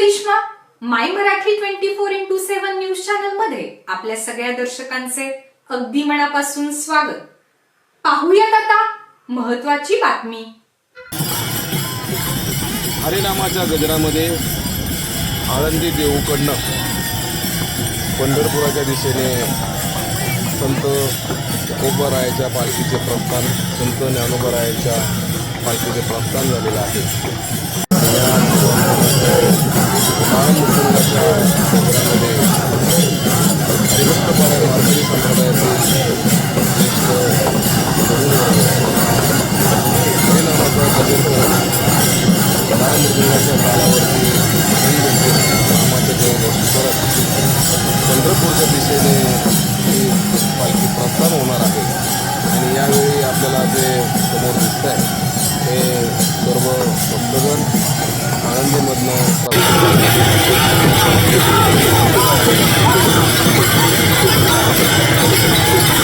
Karishma my Marathi twenty four into seven news चॅनलमध्ये आपल्या सगळ्या दर्शकांचे अगदी मनापासून स्वागत. पाहूयात आता महत्वाची बातमी. हरिनामाच्या गजरामध्ये आळंदी देऊकडनं पंढरपुराच्या दिशेने संत कोबरायाच्या पालखीचे प्रस्थान संत ज्ञानोबरायाच्या पालखीचे प्रस्थान झालेलं आहे. संप्रदायाचे ज्येष्ठ तरुण वर्ग हरिनामाचा गजर पंढरपूरच्या दिशेने ही पालखी प्रस्थान होणार आहे. आणि यावेळी आपल्याला जे समोर दिसत आहे ते सर्व भक्तगण